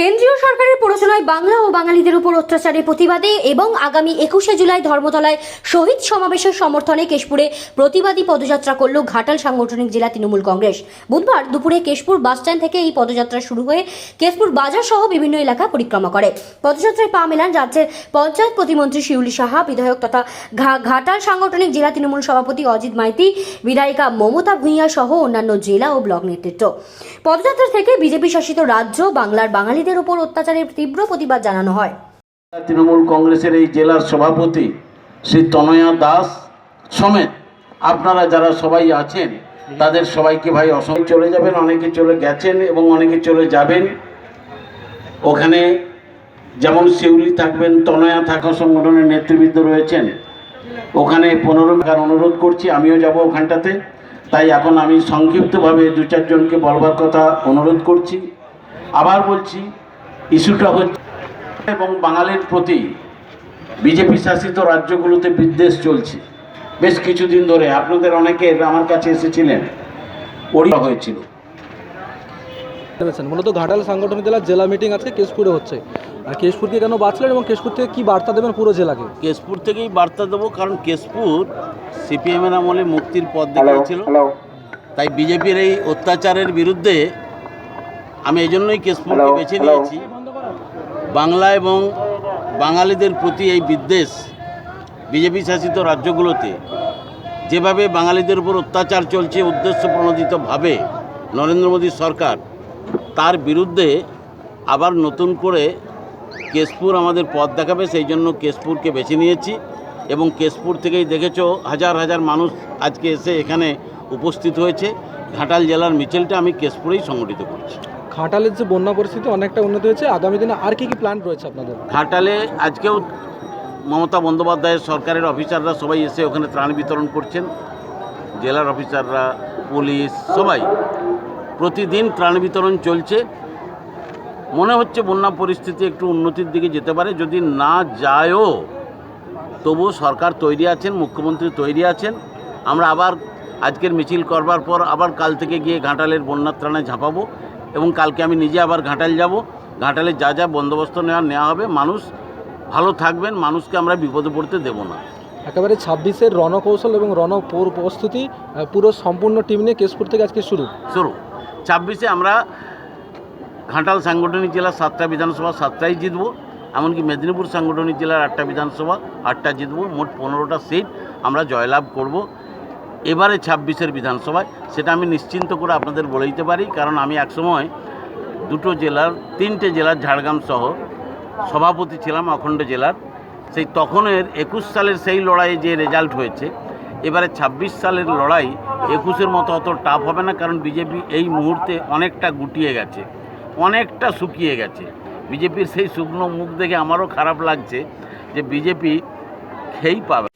কেন্দ্রীয় সরকারের প্ররোচনায় বাংলা ও বাঙালিদের উপর অত্যাচারের প্রতিবাদে এবং আগামী একুশে জুলাই ধর্মতলায় শহীদ সমাবেশের সমর্থনে কেশপুরে প্রতিবাদী পদযাত্রা করল ঘাটাল সাংগঠনিক জেলা তৃণমূল কংগ্রেস। বুধবার দুপুরে কেশপুর বাসস্ট্যান্ড থেকে এই পদযাত্রা শুরু হয়ে কেশপুর বাজার সহ বিভিন্ন এলাকা পরিক্রমা করে। পদযাত্রায় পা মেলান রাজ্যের পঞ্চায়েত প্রতিমন্ত্রী শিউলি সাহা, বিধায়ক তথা ঘাটাল সাংগঠনিক জেলা তৃণমূল সভাপতি অজিত মাইতি, বিধায়িকা মমতা ভূঁইয়া সহ অন্যান্য জেলা ও ব্লক নেতৃত্ব। পদযাত্রা থেকে বিজেপি শাসিত রাজ্য, বাংলার বাঙালিদের উপর অত্যাচারের তীব্র প্রতিবাদ জানানো হয়। তৃণমূল কংগ্রেসের এই জেলার সভাপতি শ্রী তনয়া দাস সমেত আপনারা যারা সবাই আছেন, তাদের সবাইকে ভাই অসংখ্য চলে যাবেন, অনেকে চলে গেছেন এবং অনেকে চলে যাবেন। ওখানে যেমন শিউলি থাকবেন, তনয়া থাকা সংগঠনের নেতৃবৃন্দ রয়েছেন। ওখানে পনেরো টাকার অনুরোধ করছি, আমিও যাব ওখানটাতে। তাই এখন আমি সংক্ষিপ্তভাবে দু চারজনকে বলবার কথা অনুরোধ করছি। আবার বলছি ইস্যুটা হচ্ছে এবং বাঙালির প্রতি বিজেপি শাসিত রাজ্যগুলোতে বিদ্বেষ চলছে। বেশ কিছুদিন ধরে আপনাদের অনেকে আমার কাছে এসেছিলেন ওড়িয়া হয়েছিল। মূলত ঘাটাল সাংগঠনিক জেলার জেলা মিটিং আজকে কেশপুরে হচ্ছে। আর কেশপুরকে কেন বাঁচলেন এবং কেশপুর থেকে কি বার্তা দেবেন পুরো জেলাকে? কেশপুর থেকেই বার্তা দেবো কারণ কেশপুর সিপিএমের আমলে মুক্তির পথ দেখিয়েছিল। তাই বিজেপির এই অত্যাচারের বিরুদ্ধে আমি এই জন্যই কেশপুরকে বেছে নিয়েছি বাংলা এবং বাঙালিদের প্রতি এই বিদ্বেষ বিজেপি শাসিত রাজ্যগুলোতে যেভাবে বাঙালিদের উপর অত্যাচার চলছে উদ্দেশ্য প্রণোদিতভাবে নরেন্দ্র মোদী সরকার তার বিরুদ্ধে আবার নতুন করে কেশপুর আমাদের পথ দেখাবে সেই জন্য কেশপুরকে বেছে নিয়েছি। এবং কেশপুর থেকেই দেখেছ হাজার হাজার মানুষ আজকে এসে এখানে উপস্থিত হয়েছে। ঘাটাল জেলার মিছিলটা আমি কেশপুরেই সংগঠিত করছি। ঘাটালের যে বন্যা পরিস্থিতি অনেকটা উন্নত হয়েছে। আগামী দিনে আর কি কি প্ল্যান রয়েছে আপনাদের? ঘাটালে আজকেও মমতা বন্দ্যোপাধ্যায়ের সরকারের অফিসাররা সবাই এসে ওখানে ত্রাণ বিতরণ করছেন। জেলার অফিসাররা, পুলিশ, সবাই প্রতিদিন ত্রাণ বিতরণ চলছে। মনে হচ্ছে বন্যা পরিস্থিতি একটু উন্নতির দিকে যেতে পারে। যদি না যায়ও, তবুও সরকার তৈরি আছেন, মুখ্যমন্ত্রী তৈরি আছেন। আমরা আবার আজকের মিছিল করবার পর আবার কাল থেকে গিয়ে ঘাটালের বন্যার ত্রাণে ঝাঁপাবো। এবং কালকে আমি নিজে আবার ঘাটাল যাব। ঘাটালে যা যা বন্দোবস্ত নেওয়া নেওয়া হবে মানুষ ভালো থাকবেন মানুষকে আমরা বিপদে পড়তে দেব না। একেবারে ছাব্বিশের রণকৌশল এবং রণ পৌর প্রস্তুতি পুরো সম্পূর্ণ টিম নিয়ে কেশপুর থেকে আজকে শুরু। শুরু। ছাব্বিশে আমরা ঘাটাল সাংগঠনিক জেলার সাতটা বিধানসভা সাতটাই জিতব। এমনকি মেদিনীপুর সাংগঠনিক জেলার আটটা বিধানসভা আটটা জিতব। মোট পনেরোটা সিট আমরা জয়লাভ করব। এবারে ছাব্বিশের বিধানসভায়, সেটা আমি নিশ্চিন্ত করে আপনাদের বলে দিতে পারি, কারণ আমি একসময় দুটো জেলার, তিনটে জেলার ঝাড়গ্রাম সহ সভাপতি ছিলাম, অখণ্ড জেলার। সেই তখনের একুশ সালের সেই লড়াইয়ে যে রেজাল্ট হয়েছে, এবারে ২৬ সালের লড়াই একুশের মতো অত টাফ হবে না, কারণ বিজেপি এই মুহূর্তে অনেকটা গুটিয়ে গেছে, অনেকটা শুকিয়ে গেছে। বিজেপির সেই শুকনো মুখ দেখে আমারও খারাপ লাগছে যে বিজেপি খেই পাবে।